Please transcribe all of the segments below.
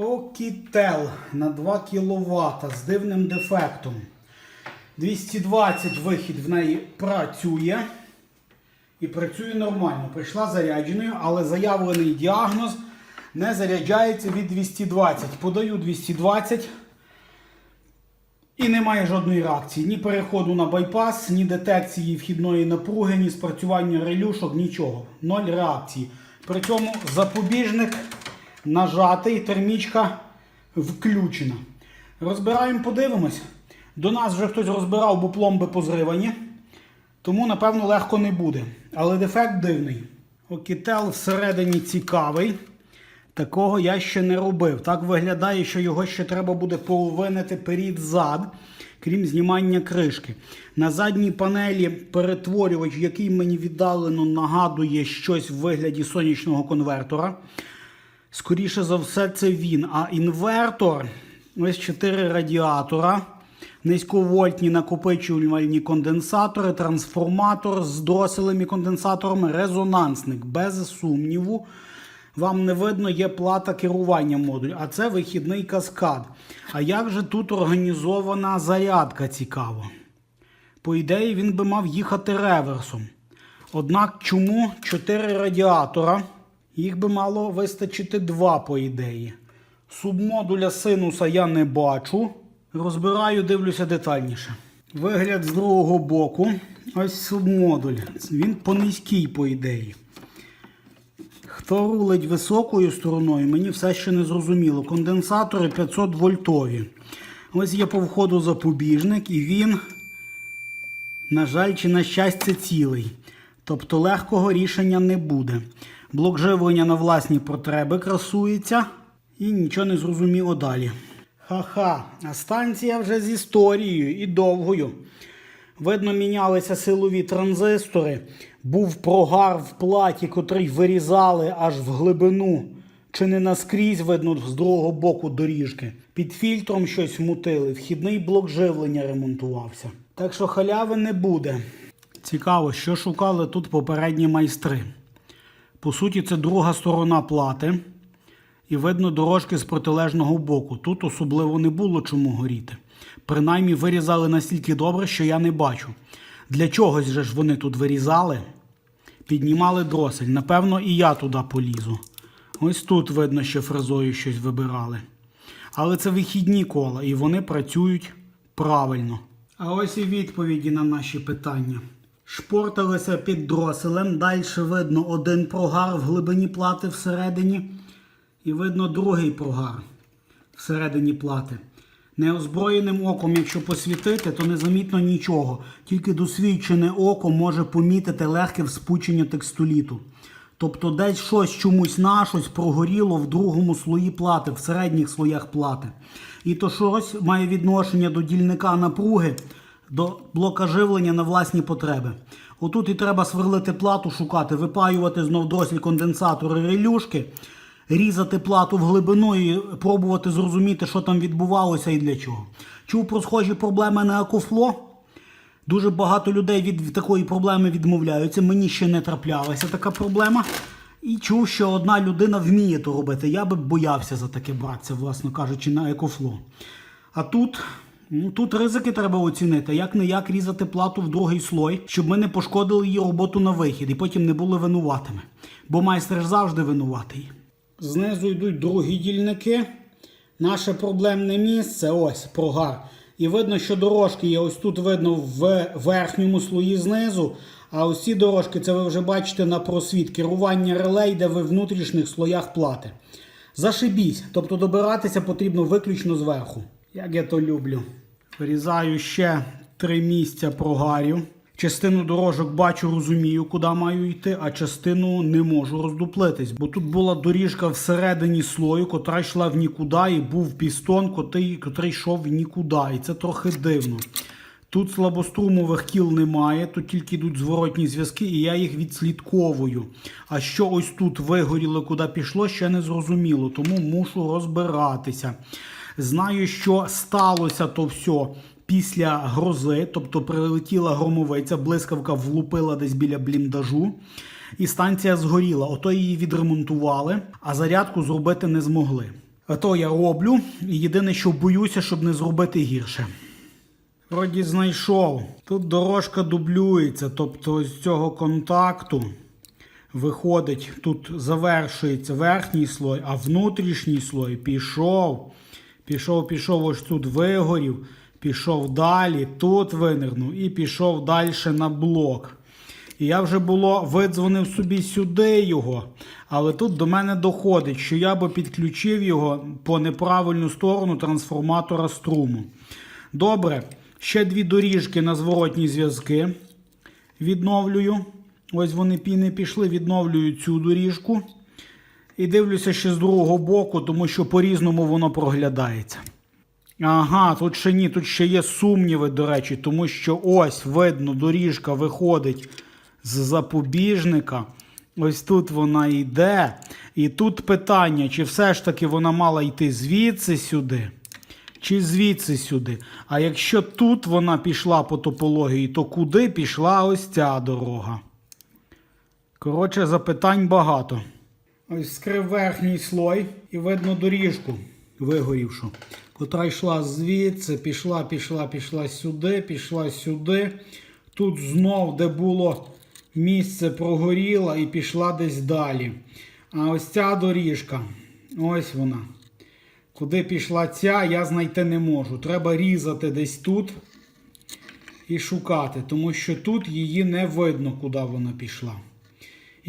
Окітел на 2 кВт з дивним дефектом. 220 вихід в неї працює. І працює нормально. Прийшла зарядженою, але заявлений діагноз не заряджається від 220. Подаю 220 і немає жодної реакції. Ні переходу на байпас, ні детекції вхідної напруги, ні спрацювання релюшок, нічого. Ноль реакції. При цьому запобіжник нажатий, термічка включена. Розбираємо, подивимось. До нас вже хтось розбирав, бо пломби позривані. Тому, напевно, легко не буде. Але дефект дивний. Окітел всередині цікавий. Такого я ще не робив. Так виглядає, що його ще треба буде половинити перед зад, крім знімання кришки. На задній панелі перетворювач, який мені віддалено нагадує щось в вигляді сонячного конвертора. Скоріше за все, це він. А інвертор ось 4 радіатора, низьковольтні накопичувальні конденсатори, трансформатор з дроселем конденсаторами, резонансник. Без сумніву. Вам не видно, є плата керування модулю, а це вихідний каскад. А як же тут організована зарядка цікаво? По ідеї, він би мав їхати реверсом. Однак чому 4 радіатора? Їх би мало вистачити 2, по ідеї. Субмодуля синуса я не бачу. Розбираю, дивлюся детальніше. Вигляд з другого боку. Ось субмодуль. Він по низькій, по ідеї. Хто рулить високою стороною, мені все ще не зрозуміло. Конденсатори 500 вольтові. Ось є по входу запобіжник, і він, на жаль, чи на щастя, цілий. Тобто легкого рішення не буде. Блок живлення на власні потреби красується, і нічого не зрозуміло далі. Ха-ха, а станція вже з історією і довгою. Видно, мінялися силові транзистори. Був прогар в платі, котрий вирізали аж в глибину. Чи не наскрізь видно з другого боку доріжки. Під фільтром щось мутили, вхідний блок живлення ремонтувався. Так що халяви не буде. Цікаво, що шукали тут попередні майстри. По суті, це друга сторона плати. І видно дорожки з протилежного боку. Тут особливо не було чому горіти. Принаймні вирізали настільки добре, що я не бачу. Для чогось же ж вони тут вирізали, піднімали дросель. Напевно, і я туди полізу. Ось тут видно, що фрезою щось вибирали. Але це вихідні кола, і вони працюють правильно. А ось і відповіді на наші питання. Шпорталися під дроселем. Далі видно один прогар в глибині плати всередині. І видно другий прогар всередині плати. Неозброєним оком, якщо посвітити, то незамітно нічого. Тільки досвідчене око може помітити легке вспучення текстоліту. Тобто десь щось чомусь на щось прогоріло в другому слої плати, в середніх слоях плати. І то щось має відношення до дільника напруги, до блока живлення на власні потреби. Отут і треба сверлити плату, шукати, випаювати знов дросель конденсатори релюшки різати плату в глибину і пробувати зрозуміти, що там відбувалося і для чого. Чув про схожі проблеми на Акофло. Дуже багато людей від такої проблеми відмовляються. Мені ще не траплялася така проблема. І чув, що одна людина вміє то робити. Я би боявся за таке братися, власно кажучи, на екофло. А тут. Ну, тут ризики треба оцінити, як не як різати плату в другий слой, щоб ми не пошкодили її роботу на вихід і потім не були винуватими. Бо майстер ж завжди винуватий. Знизу йдуть другі дільники. Наше проблемне місце ось прогар. І видно, що дорожки є ось тут видно в верхньому слої знизу. А ось ці дорожки, це ви вже бачите на просвіт. Керування релей, де ви в внутрішніх слоях плати. Зашибісь. Тобто добиратися потрібно виключно зверху. Як я то люблю. Вирізаю ще три місця прогарів. Частину дорожок бачу, розумію, куди маю йти, а частину не можу роздуплитись. Бо тут була доріжка всередині слою, котра йшла в нікуди, і був пістон, котрий, котрий йшов в нікуди. І це трохи дивно. Тут слабострумових кіл немає, тут тільки йдуть зворотні зв'язки, і я їх відслідковую. А що ось тут вигоріло, куди пішло, ще не зрозуміло, тому мушу розбиратися. Знаю, що сталося то все після грози, тобто прилетіла громовиця, блискавка влупила десь біля бліндажу, і станція згоріла. Ото її відремонтували, а зарядку зробити не змогли. А то я роблю. Єдине, що боюся, щоб не зробити гірше. Вроді знайшов. Тут дорожка дублюється, тобто з цього контакту виходить, тут завершується верхній слой, а внутрішній слой пішов. Пішов, пішов, ось тут вигорів, пішов далі, тут винирнув і пішов далі на блок. І я вже було видзвонив собі сюди його, але тут до мене доходить, що я би підключив його по неправильну сторону трансформатора струму. Добре, ще дві доріжки на зворотні зв'язки відновлюю. Ось вони піни пішли, відновлюю цю доріжку. І дивлюся ще з другого боку, тому що по-різному воно проглядається. Ага, тут ще ні, тут ще є сумніви, до речі, тому що ось видно, доріжка виходить з запобіжника. Ось тут вона йде. І тут питання, чи все ж таки вона мала йти звідси сюди, чи звідси сюди. А якщо тут вона пішла по топології, то куди пішла ось ця дорога? Коротше, запитань багато. Ось скрив верхній слой і видно доріжку вигорівшу, котра йшла звідси, пішла, пішла, пішла сюди, пішла сюди. Тут знов, де було місце, прогоріла і пішла десь далі. А ось ця доріжка, ось вона. Куди пішла ця, я знайти не можу. Треба різати десь тут і шукати, тому що тут її не видно, куди вона пішла.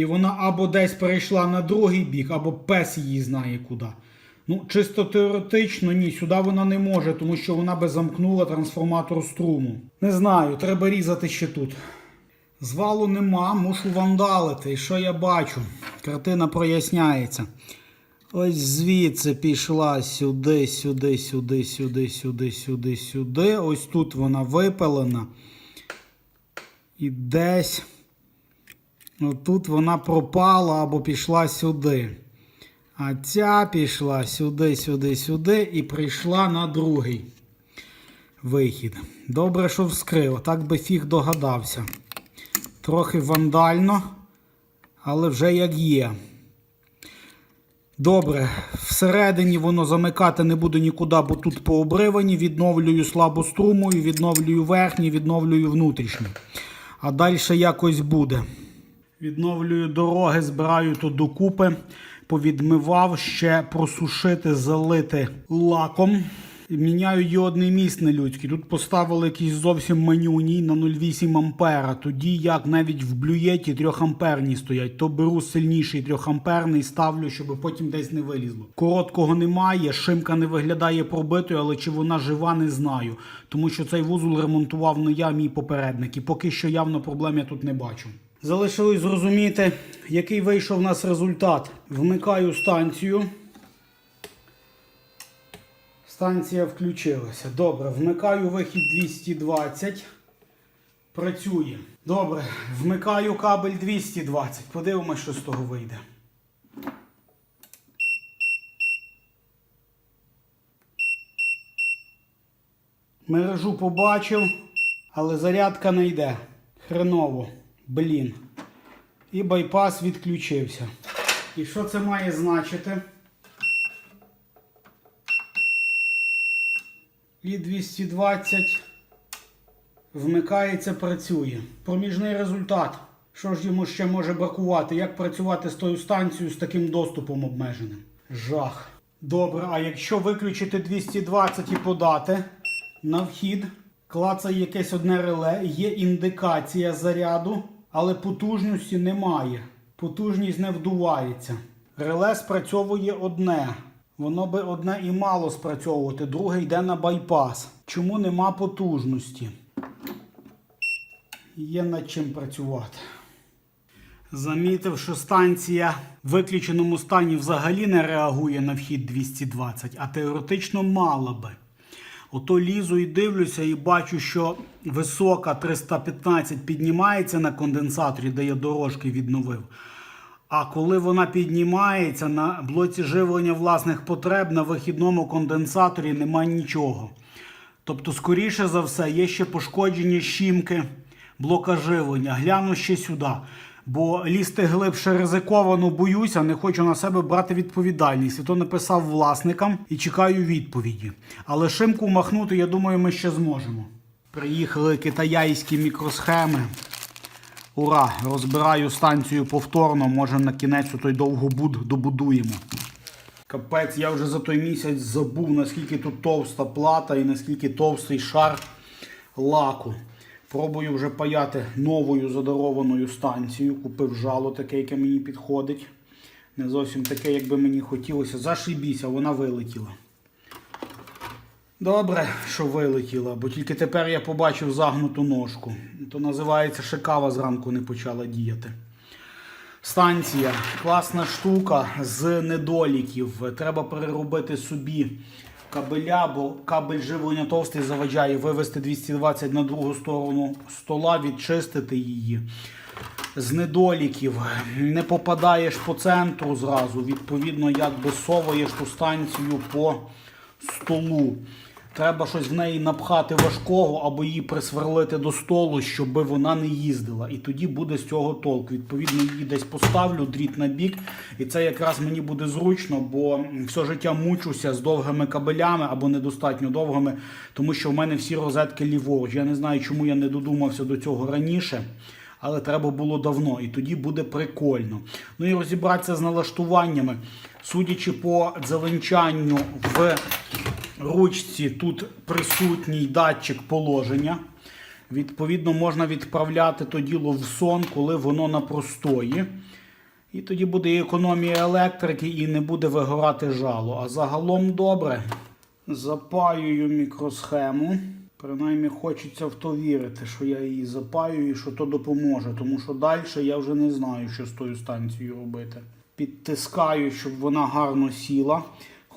І вона або десь перейшла на другий бік, або пес її знає куди. Ну, чисто теоретично, ні, сюди вона не може, тому що вона би замкнула трансформатор струму. Не знаю, треба різати ще тут. Звалу нема, мушу вандалити. І що я бачу? Картина проясняється. Ось звідси пішла сюди, сюди, сюди, сюди, сюди, сюди, сюди. Ось тут вона випалена. І десь. Тут вона пропала або пішла сюди. А ця пішла сюди, сюди, сюди і прийшла на другий вихід. Добре, що вскрив. Так би фіг догадався. Трохи вандально, але вже як є. Добре, всередині воно замикати не буду нікуди, бо тут пообривані. Відновлюю слабу струму, відновлюю верхній, відновлюю внутрішній. А далі якось буде. Відновлюю дороги, збираю тут докупи, повідмивав, ще просушити, залити лаком. Міняю йодний міст нелюдський. Тут поставили якийсь зовсім манюній на 0,8 ампера. Тоді як навіть в блюєті 3 амперні стоять, то беру сильніший 3 амперний, ставлю, щоб потім десь не вилізло. Короткого немає, шимка не виглядає пробитою, але чи вона жива, не знаю. Тому що цей вузол ремонтував не я, мій попередник. І поки що явно проблем я тут не бачу. Залишилось зрозуміти, який вийшов у нас результат. Вмикаю станцію. Станція включилася. Добре, вмикаю вихід 220. Працює. Добре, вмикаю кабель 220. Подивимось, що з того вийде. Мережу побачив, але зарядка не йде. Хреново. Блін. І байпас відключився. І що це має значити? І 220 вмикається, працює. Проміжний результат. Що ж йому ще може бракувати? Як працювати з тою станцією з таким доступом обмеженим? Жах. Добре, а якщо виключити 220 і подати на вхід, клацає якесь одне реле, є індикація заряду, але потужності немає. Потужність не вдувається. Реле спрацьовує одне. Воно би одне і мало спрацьовувати, друге йде на байпас. Чому нема потужності? Є над чим працювати. Замітив, що станція в виключеному стані взагалі не реагує на вхід 220, а теоретично мала би. Ото лізу і дивлюся, і бачу, що висока 315 піднімається на конденсаторі, де я дорожки відновив. А коли вона піднімається на блоці живлення власних потреб, на вихідному конденсаторі немає нічого. Тобто, скоріше за все, є ще пошкоджені щімки блока живлення. Гляну ще сюди. Бо лізти глибше ризиковано боюся, не хочу на себе брати відповідальність. І то написав власникам і чекаю відповіді. Але шимку махнути, я думаю, ми ще зможемо. Приїхали китайські мікросхеми. Ура! Розбираю станцію повторно. Може на кінець той довгобуд добудуємо. Капець, я вже за той місяць забув, наскільки тут товста плата і наскільки товстий шар лаку. Пробую вже паяти новою задарованою станцією. Купив жало таке, яке мені підходить. Не зовсім таке, як би мені хотілося. Зашибіся, вона вилетіла. Добре, що вилетіла, бо тільки тепер я побачив загнуту ножку. То називається шикава зранку не почала діяти. Станція класна штука з недоліків. Треба переробити собі кабеля, бо кабель живлення товстий заважає вивести 220 на другу сторону стола, відчистити її. З недоліків не попадаєш по центру зразу. Відповідно, якби соваєш ту станцію по столу. Треба щось в неї напхати важкого або її присверлити до столу, щоб вона не їздила. І тоді буде з цього толк. Відповідно, її десь поставлю, дріт на бік. І це якраз мені буде зручно, бо все життя мучуся з довгими кабелями або недостатньо довгими, тому що в мене всі розетки ліворуч. Я не знаю, чому я не додумався до цього раніше. Але треба було давно, і тоді буде прикольно. Ну і розібратися з налаштуваннями. Судячи по дзеленчанню в ручці, тут присутній датчик положення. Відповідно, можна відправляти то діло в сон, коли воно на простої. І тоді буде і економія електрики і не буде вигорати жало. А загалом добре. Запаюю мікросхему. Принаймні хочеться в то вірити, що я її запаюю і що то допоможе. Тому що далі я вже не знаю, що з тою станцією робити. Підтискаю, щоб вона гарно сіла.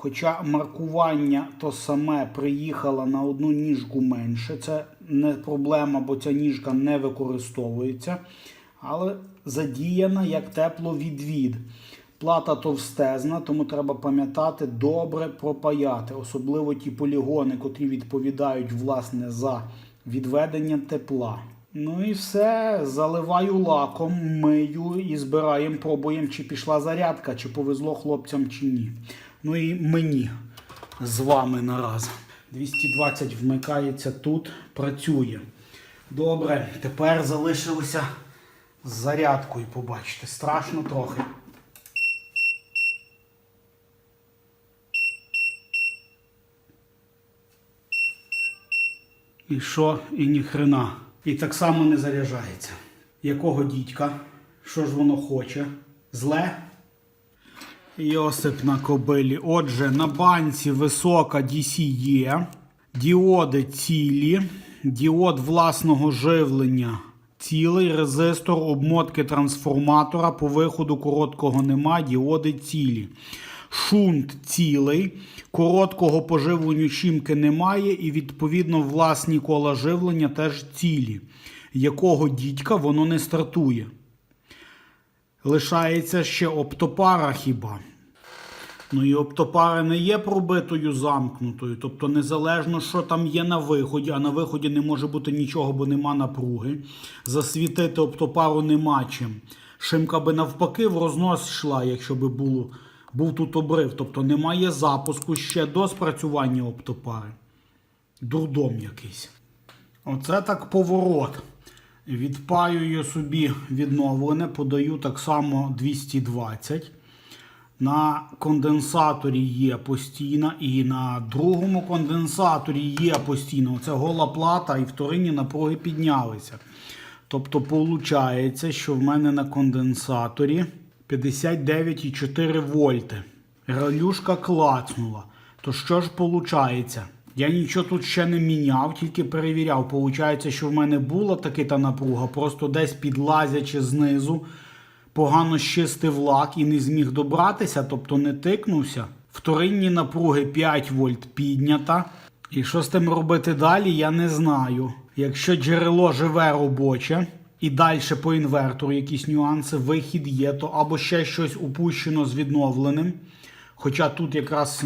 Хоча маркування то саме приїхало на одну ніжку менше. Це не проблема, бо ця ніжка не використовується. Але задіяна як тепловідвід. Плата товстезна, тому треба пам'ятати добре пропаяти, особливо ті полігони, котрі відповідають власне за відведення тепла. Ну і все, заливаю лаком, мию і збираємо, пробуємо, чи пішла зарядка, чи повезло хлопцям, чи ні. Ну і мені з вами нараз. 220 вмикається тут, працює. Добре, тепер залишилося з зарядкою, побачите. Страшно трохи. І що, і ніхрена. І так само не заряджається. Якого дідька? Що ж воно хоче? Зле? Йосип на кобилі. Отже, на банці висока DC є. Діоди цілі. Діод власного живлення. Цілий резистор обмотки трансформатора. По виходу короткого нема. Діоди цілі. Шунт цілий. Короткого поживленню чімки немає. І відповідно власні кола живлення теж цілі. Якого дідька воно не стартує. Лишається ще оптопара хіба. Ну і оптопара не є пробитою замкнутою. Тобто незалежно, що там є на виході, а на виході не може бути нічого, бо нема напруги. Засвітити оптопару нема чим. Шимка би навпаки в рознос йшла, якщо би було, був тут обрив. Тобто немає запуску ще до спрацювання оптопари. Дурдом якийсь. Оце так поворот. Відпаюю собі відновлене, подаю так само 220. На конденсаторі є постійно, і на другому конденсаторі є постійно. Це гола плата і вторинні напруги піднялися. Тобто, виходить, що в мене на конденсаторі 59,4 вольти. Релюшка клацнула. То що ж виходить? Я нічого тут ще не міняв, тільки перевіряв. Получається, що в мене була таки та напруга, просто десь підлазячи знизу, погано щистив лак і не зміг добратися, тобто не тикнувся. Вторинні напруги 5 вольт піднята. І що з тим робити далі, я не знаю. Якщо джерело живе робоче і далі по інвертору якісь нюанси, вихід є, то або ще щось упущено з відновленим. Хоча тут якраз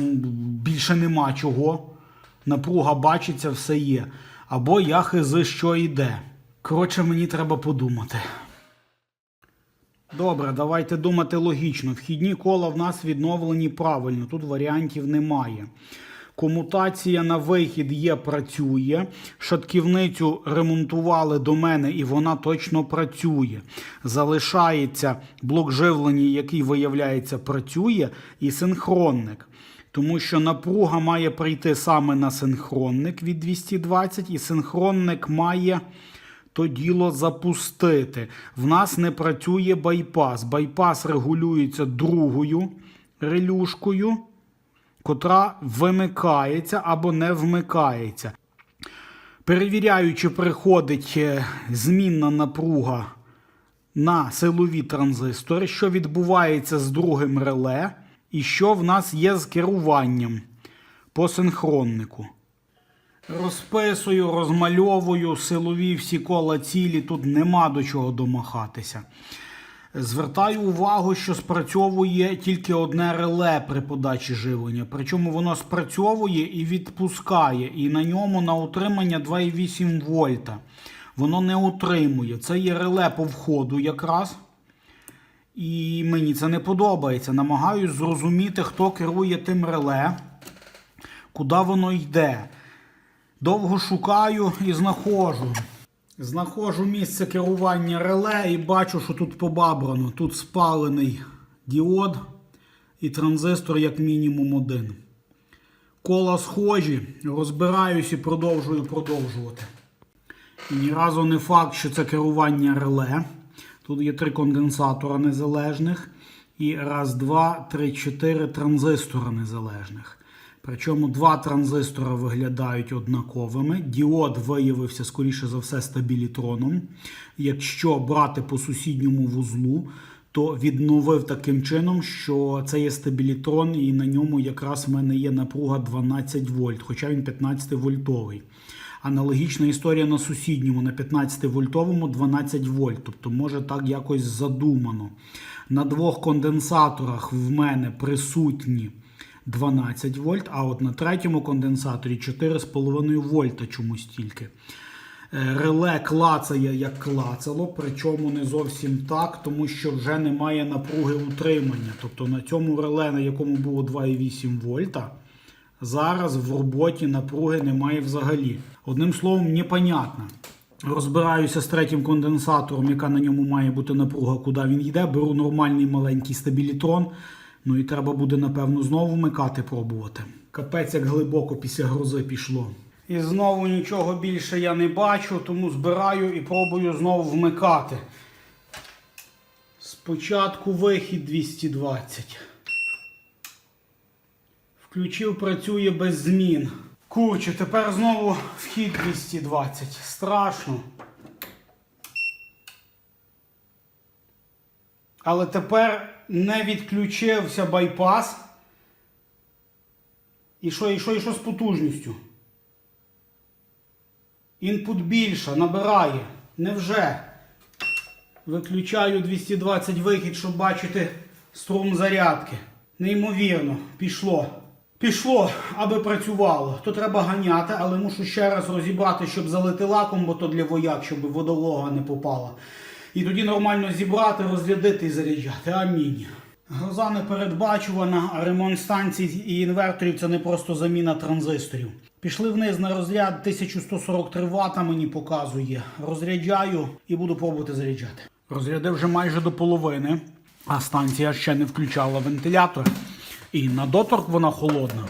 більше нема чого. Напруга бачиться, все є. Або я хизи, що йде. Коротше, мені треба подумати. Добре, давайте думати логічно. Вхідні кола в нас відновлені правильно, тут варіантів немає. Комутація на вихід є, працює. Шатківницю ремонтували до мене і вона точно працює. Залишається блок живлення, який виявляється, працює, і синхронник. Тому що напруга має прийти саме на синхронник від 220, і синхронник має то діло запустити. В нас не працює байпас. Байпас регулюється другою релюшкою, котра вимикається або не вмикається. Перевіряю, чи приходить е, змінна напруга на силові транзистори, що відбувається з другим реле, і що в нас є з керуванням по синхроннику. Розписую, розмальовую силові всі кола цілі, тут нема до чого домахатися. Звертаю увагу, що спрацьовує тільки одне реле при подачі живлення. Причому воно спрацьовує і відпускає, і на ньому на утримання 2,8 вольта. Воно не утримує. Це є реле по входу якраз. І мені це не подобається. Намагаюсь зрозуміти, хто керує тим реле, куди воно йде. Довго шукаю і знаходжу. Знаходжу місце керування реле і бачу, що тут побабрано. Тут спалений діод і транзистор як мінімум один. Кола схожі, розбираюсь і продовжую продовжувати. І ні разу не факт, що це керування реле. Тут є три конденсатора незалежних і раз, два, три, чотири транзистора незалежних. Причому два транзистори виглядають однаковими. Діод виявився, скоріше за все, стабілітроном. Якщо брати по сусідньому вузлу, то відновив таким чином, що це є стабілітрон, і на ньому якраз в мене є напруга 12 вольт, хоча він 15 вольтовий. Аналогічна історія на сусідньому, на 15-вольтовому 12 вольт. Тобто, може так якось задумано. На двох конденсаторах в мене присутні 12 вольт, а от на третьому конденсаторі 4,5 вольта чомусь тільки. Е, Реле клацає як клацало, причому не зовсім так, тому що вже немає напруги утримання. Тобто на цьому реле, на якому було 2,8 вольта, зараз в роботі напруги немає взагалі. Одним словом, непонятно. Розбираюся з третім конденсатором, яка на ньому має бути напруга, куди він йде. Беру нормальний маленький стабілітрон. Ну і треба буде, напевно, знову вмикати, пробувати. Капець, як глибоко після грози пішло. І знову нічого більше я не бачу, тому збираю і пробую знову вмикати. Спочатку вихід 220. Включив, працює без змін. Курче, тепер знову вхід 220. Страшно. Але тепер не відключився байпас. І що, і що, і що з потужністю? Інпут більше, набирає. Невже? Виключаю 220 вихід, щоб бачити струм зарядки. Неймовірно, пішло. Пішло, аби працювало. То треба ганяти, але мушу ще раз розібрати, щоб залити лаком, бо то для вояк, щоб водолога не попала. І тоді нормально зібрати, розрядити і заряджати. Амінь. Гроза не передбачувана, а ремонт станцій і інверторів це не просто заміна транзисторів. Пішли вниз на розряд 1143 Вт мені показує. Розряджаю і буду пробувати заряджати. Розрядив вже майже до половини, а станція ще не включала вентилятор. І на доторк вона холодна.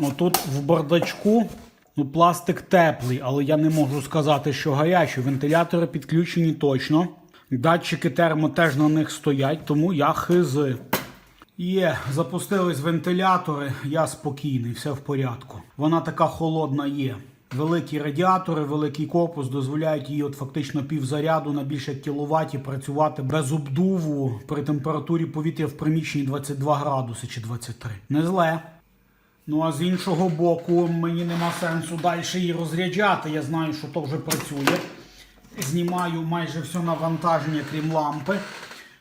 Отут в бардачку ну, пластик теплий, але я не можу сказати, що гарячий. Вентилятори підключені точно. Датчики термо теж на них стоять, тому я хизи. Є, запустились вентилятори, я спокійний, все в порядку. Вона така холодна є. Великі радіатори, великий корпус дозволяють їй от фактично півзаряду на більше кіловаті працювати без обдуву при температурі повітря в приміщенні 22 градуси чи 23. Не зле. Ну а з іншого боку, мені нема сенсу далі її розряджати. Я знаю, що то вже працює. Знімаю майже все навантаження, крім лампи.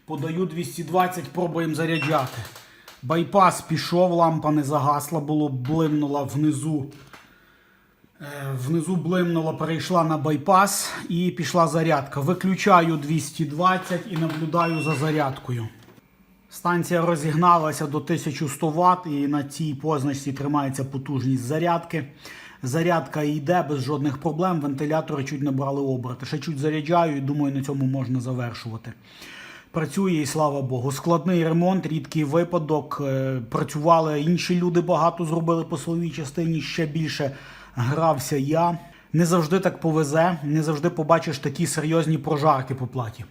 Подаю 220, пробуємо заряджати. Байпас пішов, лампа не загасла, було блимнула внизу Внизу блимнула, перейшла на байпас і пішла зарядка. Виключаю 220 і наблюдаю за зарядкою. Станція розігналася до 1100 Вт і на цій позначці тримається потужність зарядки. Зарядка йде без жодних проблем. Вентилятори чуть набрали оберти. Ще чуть заряджаю і думаю, на цьому можна завершувати. Працює і слава Богу. Складний ремонт, рідкий випадок. Е, Працювали інші люди, багато зробили по силовій частині. Ще більше грався я. Не завжди так повезе, не завжди побачиш такі серйозні прожарки по платі.